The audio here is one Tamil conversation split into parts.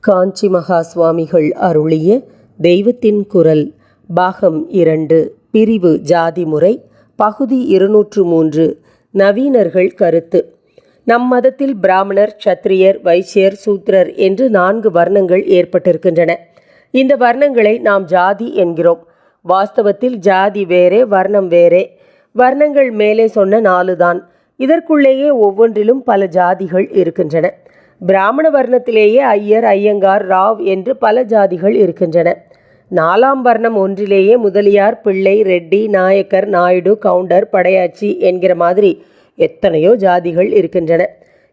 காஞ்சி மகா சுவாமிகள் அருளிய தெய்வத்தின் குரல் பாகம் இரண்டு பிரிவு ஜாதி முறை பகுதி இருநூற்று மூன்று நவீனர்கள் கருத்து. நம் மதத்தில் பிராமணர் சத்திரியர் வைசியர் சூத்திரர் என்று நான்கு வர்ணங்கள் ஏற்பட்டிருக்கின்றன. இந்த வர்ணங்களை நாம் ஜாதி என்கிறோம். வாஸ்தவத்தில் ஜாதி வேறே வர்ணம் வேறே. வர்ணங்கள் மேலே சொன்ன நாலு தான் இதற்குள்ளேயே ஒவ்வொன்றிலும் பல ஜாதிகள் இருக்கின்றன. பிராமண வர்ணத்திலேயே ஐயர் ஐயங்கார் ராவ் என்று பல ஜாதிகள் இருக்கின்றன. நாலாம் வர்ணம் ஒன்றிலேயே முதலியார் பிள்ளை ரெட்டி நாயக்கர் நாயுடு கவுண்டர் படையாச்சி என்கிற மாதிரி எத்தனையோ ஜாதிகள் இருக்கின்றன.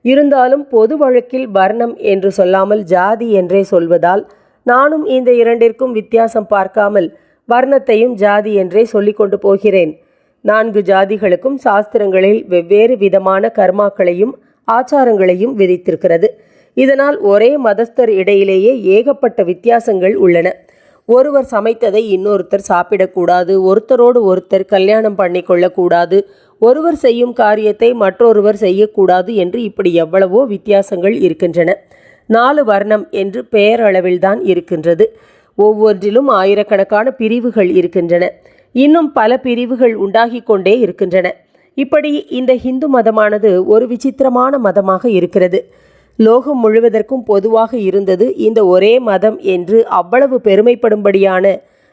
இருந்தாலும் பொது வழக்கில் வர்ணம் என்று சொல்லாமல் ஜாதி என்றே சொல்வதால் நானும் இந்த இரண்டிற்கும் வித்தியாசம் பார்க்காமல் வர்ணத்தையும் ஜாதி என்றே சொல்லிக்கொண்டு போகிறேன். நான்கு ஜாதிகளுக்கும் சாஸ்திரங்களில் வெவ்வேறு விதமான கர்மாக்களையும் ஆச்சாரங்களையும் விதித்திருக்கிறது. இதனால் ஒரே மதஸ்தர் இடையிலேயே ஏகப்பட்ட வித்தியாசங்கள் உள்ளன. ஒருவர் சமைத்ததை இன்னொருத்தர் சாப்பிடக்கூடாது ஒருத்தரோடு ஒருத்தர் கல்யாணம் பண்ணி கொள்ளக்கூடாது ஒருவர் செய்யும் காரியத்தை மற்றொருவர் செய்யக்கூடாது என்று இப்படி எவ்வளவோ வித்தியாசங்கள் இருக்கின்றன. நாலு வர்ணம் என்று பெயரளவில்தான் இருக்கின்றது. ஒவ்வொன்றிலும் ஆயிரக்கணக்கான பிரிவுகள் இருக்கின்றன. இன்னும் பல பிரிவுகள் உண்டாகி கொண்டே இருக்கின்றன. இப்படி இந்த ஹிந்து மதமானது ஒரு விசித்திரமான மதமாக இருக்கிறது. லோகம் முழுவதற்கும் பொதுவாக இருந்தது இந்த ஒரே மதம் என்று அவ்வளவு பெருமைப்படும்படியான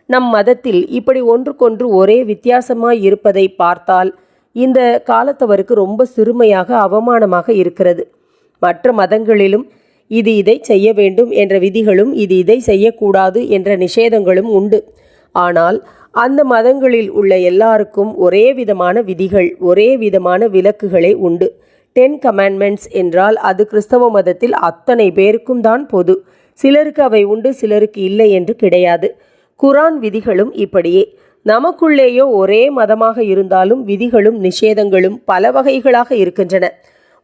நம் மதத்தில் இப்படி ஒன்றுக்கொன்று ஒரே வித்தியாசமாய் இருப்பதை பார்த்தால் இந்த காலத்தவருக்கு ரொம்ப சிறுமையாக அவமானமாக இருக்கிறது. மற்ற மதங்களிலும் இது இதை செய்ய வேண்டும் என்ற விதிகளும் இது இதை செய்யக்கூடாது என்ற நிஷேதங்களும் உண்டு. ஆனால் அந்த மதங்களில் உள்ள எல்லாருக்கும் ஒரே விதமான விதிகள் ஒரே விதமான விலக்குகளே உண்டு. டென் கமாண்ட்மெண்ட்ஸ் என்றால் அது கிறிஸ்தவ மதத்தில் அத்தனை பேருக்கும் தான் பொது. சிலருக்கு அவை உண்டு சிலருக்கு இல்லை என்று கிடையாது. குரான் விதிகளும் இப்படியே. நமக்குள்ளேயோ ஒரே மதமாக இருந்தாலும் விதிகளும் நிஷேதங்களும் பல வகைகளாக இருக்கின்றன.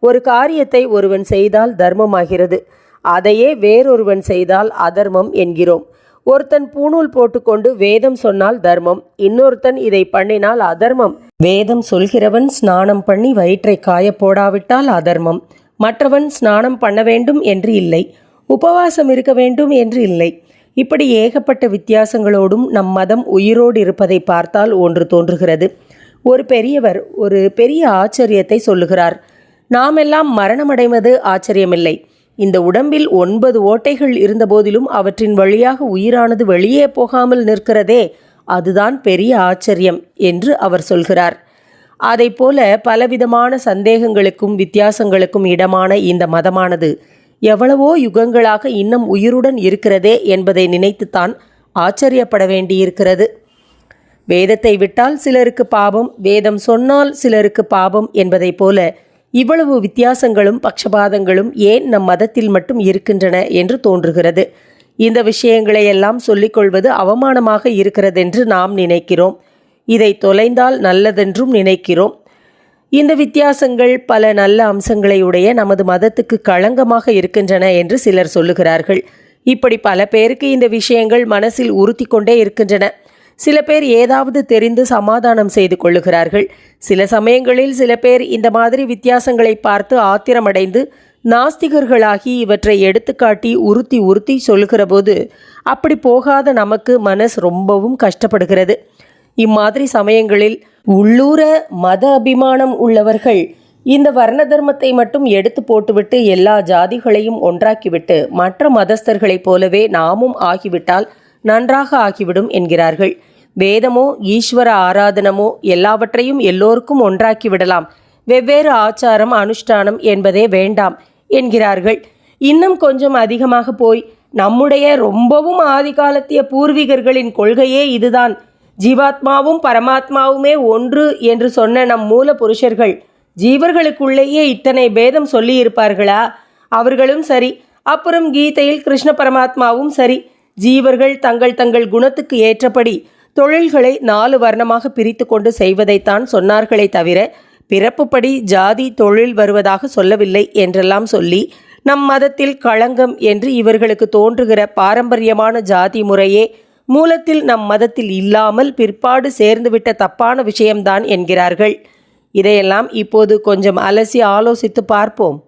ஒரு காரியத்தை ஒருவன் செய்தால் தர்மமாகிறது. அதையே வேறொருவன் செய்தால் அதர்மம் என்கிறோம். ஒருத்தன் பூணூல் போட்டுக்கொண்டு வேதம் சொன்னால் தர்மம் இன்னொருத்தன் இதை பண்ணினால் அதர்மம். வேதம் சொல்கிறவன் ஸ்நானம் பண்ணி வயிற்றை காய போடாவிட்டால் அதர்மம். மற்றவன் ஸ்நானம் பண்ண வேண்டும் என்று இல்லை உபவாசம் இருக்க வேண்டும் என்று இல்லை. இப்படி ஏகப்பட்ட வித்தியாசங்களோடும் நம் மதம் உயிரோடு இருப்பதை பார்த்தால் ஒன்று தோன்றுகிறது. ஒரு பெரியவர் ஒரு பெரிய ஆச்சரியத்தை சொல்லுகிறார். நாமெல்லாம் மரணமடைவது ஆச்சரியமில்லை. இந்த உடம்பில் ஒன்பது ஓட்டைகள் இருந்தபோதிலும் அவற்றின் வழியாக உயிரானது வெளியே போகாமல் நிற்கிறதே அதுதான் பெரிய ஆச்சரியம் என்று அவர் சொல்கிறார். அதைப்போல பலவிதமான சந்தேகங்களுக்கும் வித்தியாசங்களுக்கும் இடமான இந்த மதமானது எவ்வளவோ யுகங்களாக இன்னும் உயிருடன் இருக்கிறதே என்பதை நினைத்துத்தான் ஆச்சரியப்பட வேண்டியிருக்கிறது. வேதத்தை விட்டால் சிலருக்கு பாபம் வேதம் சொன்னால் சிலருக்கு பாபம் என்பதைப் போல இவ்வளவு வித்தியாசங்களும் பக்ஷபாதங்களும் ஏன் நம் மதத்தில் மட்டும் இருக்கின்றன என்று தோன்றுகிறது. இந்த விஷயங்களை எல்லாம் சொல்லிக்கொள்வது அவமானமாக இருக்கிறதென்று நாம் நினைக்கிறோம். இதை தொலைந்தால் நல்லதென்றும் நினைக்கிறோம். இந்த வித்தியாசங்கள் பல நல்ல அம்சங்களை உடைய நமது மதத்துக்கு களங்கமாக இருக்கின்றன என்று சிலர் சொல்லுகிறார்கள். இப்படி பல பேருக்கு இந்த விஷயங்கள் மனசில் உறுத்தி கொண்டே இருக்கின்றன. சில பேர் ஏதாவது தெரிந்து சமாதானம் செய்து கொள்ளுகிறார்கள். சில சமயங்களில் சில பேர் இந்த மாதிரி வித்தியாசங்களை பார்த்து ஆத்திரமடைந்து நாஸ்திகர்களாகி இவற்றை எடுத்துக்காட்டி உறுத்தி உறுத்தி சொல்கிறபோது அப்படி போகாத நமக்கு மனசு ரொம்பவும் கஷ்டப்படுகிறது. இம்மாதிரி சமயங்களில் உள்ளூர மத அபிமானம் உள்ளவர்கள் இந்த வர்ண தர்மத்தை மட்டும் எடுத்து போட்டுவிட்டு எல்லா ஜாதிகளையும் ஒன்றாக்கிவிட்டு மற்ற மதஸ்தர்களைப் போலவே நாமும் ஆகிவிட்டால் நன்றாக ஆகிவிடும் என்கிறார்கள். வேதமோ ஈஸ்வர ஆராதனமோ எல்லாவற்றையும் எல்லோருக்கும் ஒன்றாக்கி விடலாம். வெவ்வேறு ஆச்சாரம் அனுஷ்டானம் என்பதே வேண்டாம் என்கிறார்கள். இன்னும் கொஞ்சம் அதிகமாக போய் நம்முடைய ரொம்பவும் ஆதிகாலத்திய பூர்வீகர்களின் கொள்கையே இதுதான். ஜீவாத்மாவும் பரமாத்மாவுமே ஒன்று என்று சொன்ன நம் மூல புருஷர்கள் ஜீவர்களுக்குள்ளேயே இத்தனை பேதம் சொல்லி இருப்பார்களா அவர்களும் சரி. அப்புறம் கீதையில் கிருஷ்ண பரமாத்மாவும் சரி. ஜீவர்கள் தங்கள் தங்கள் குணத்துக்கு ஏற்றபடி தொழில்களை நாலு வர்ணமாக பிரித்து கொண்டு செய்வதைத்தான் சொன்னார்களே தவிர பிறப்புப்படி ஜாதி தொழில் வருவதாக சொல்லவில்லை என்றெல்லாம் சொல்லி நம் மதத்தில் களங்கம் என்று இவர்களுக்கு தோன்றுகிற பாரம்பரியமான ஜாதி முறையே மூலத்தில் நம் மதத்தில் இல்லாமல் பிற்பாடு சேர்ந்துவிட்ட தப்பான விஷயம்தான் என்கிறார்கள். இதையெல்லாம் இப்போது கொஞ்சம் அலசி ஆலோசித்து பார்ப்போம்.